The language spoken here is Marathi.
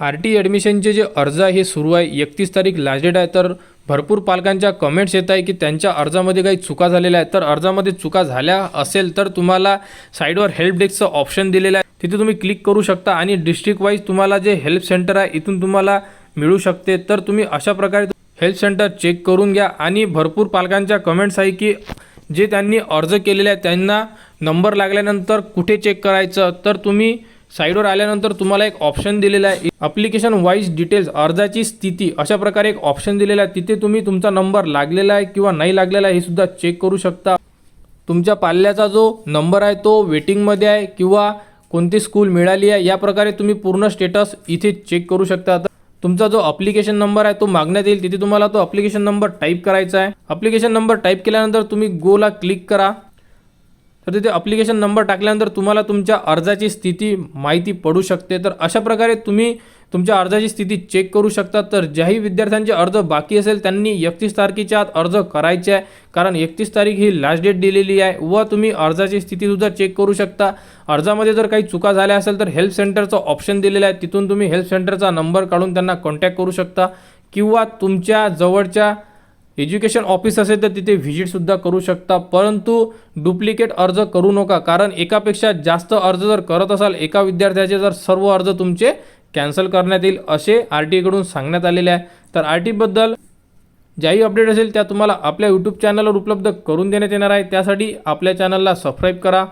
आर टी ॲडमिशनचे जे अर्ज आहे हे सुरू आहे. एकतीस तारीख लास्ट डेट आहे. तर भरपूर पालकांच्या कमेंट्स येत आहे की त्यांच्या अर्जामध्ये काही चुका झालेल्या आहेत. तर अर्जामध्ये चुका झाल्या असेल तर तुम्हाला साईडवर हेल्प डेस्कचं ऑप्शन दिलेलं आहे. तिथे तुम्ही क्लिक करू शकता आणि डिस्ट्रिक्ट वाईज तुम्हाला जे हेल्प सेंटर आहे इथून तुम्हाला मिळू शकते. तर तुम्ही अशा प्रकारे हेल्प सेंटर चेक करून घ्या आणि भरपूर पालकांच्या कमेंट्स आहे की जे त्यांनी अर्ज केलेले आहे त्यांना नंबर लागल्यानंतर कुठे चेक करायचं? तर तुम्ही साईडवर आल्यानंतर तुम्हाला एक ऑप्शन दिलेला आहे. अप्लिकेशन वाईज डिटेल्स अर्जाची स्थिती अशा प्रकारे एक ऑप्शन दिलेला आहे. तिथे तुम्ही तुमचा नंबर लागलेला आहे किंवा नाही लागलेला आहे हे सुद्धा चेक करू शकता. तुमच्या पाल्याचा जो नंबर आहे तो वेटिंगमध्ये आहे किंवा कोणती स्कूल मिळाली आहे या प्रकारे तुम्ही पूर्ण स्टेटस इथे चेक करू शकता. तुमचा जो अप्लिकेशन नंबर आहे तो मागण्यात येईल. तिथे तुम्हाला तो अप्लिकेशन नंबर टाईप करायचा आहे. अप्लिकेशन नंबर टाईप केल्यानंतर तुम्ही गोला क्लिक करा. तर तिथे अप्लिकेशन नंबर टाकल्यानंतर तुम्हाला तुमच्या अर्जाची स्थिती माहिती पडू शकते. तर अशा प्रकारे तुम्ही तुमच्या अर्जाची स्थिती चेक करू शकता. तर ज्याही विद्यार्थ्यांचे अर्ज बाकी असेल त्यांनी एकतीस तारखेच्या आत अर्ज करायचे आहे. कारण एकतीस तारीख ही लास्ट डेट दिलेली आहे व तुम्ही अर्जाची स्थितीसुद्धा चेक करू शकता. अर्जामध्ये जर काही चुका झाल्या असेल तर हेल्प सेंटरचं ऑप्शन दिलेलं आहे. तिथून तुम्ही हेल्प सेंटरचा नंबर काढून त्यांना कॉन्टॅक्ट करू शकता. किंवा तुमच्या जवळच्या एज्युकेशन ऑफिस असेल तर तिथे व्हिजिटसुद्धा करू शकता परंतु डुप्लिकेट अर्ज करू नका. कारण एकापेक्षा जास्त अर्ज जर करत असाल एका विद्यार्थ्याचे जर सर्व अर्ज तुमचे कॅन्सल करण्यात येईल असे आर टी कडून सांगण्यात आलेले आहे. तर आर टीबद्दल ज्याही अपडेट असेल त्या तुम्हाला आपल्या यूट्यूब चॅनलवर उपलब्ध करून देण्यात येणार आहे. त्यासाठी आपल्या चॅनलला सबस्क्राईब करा.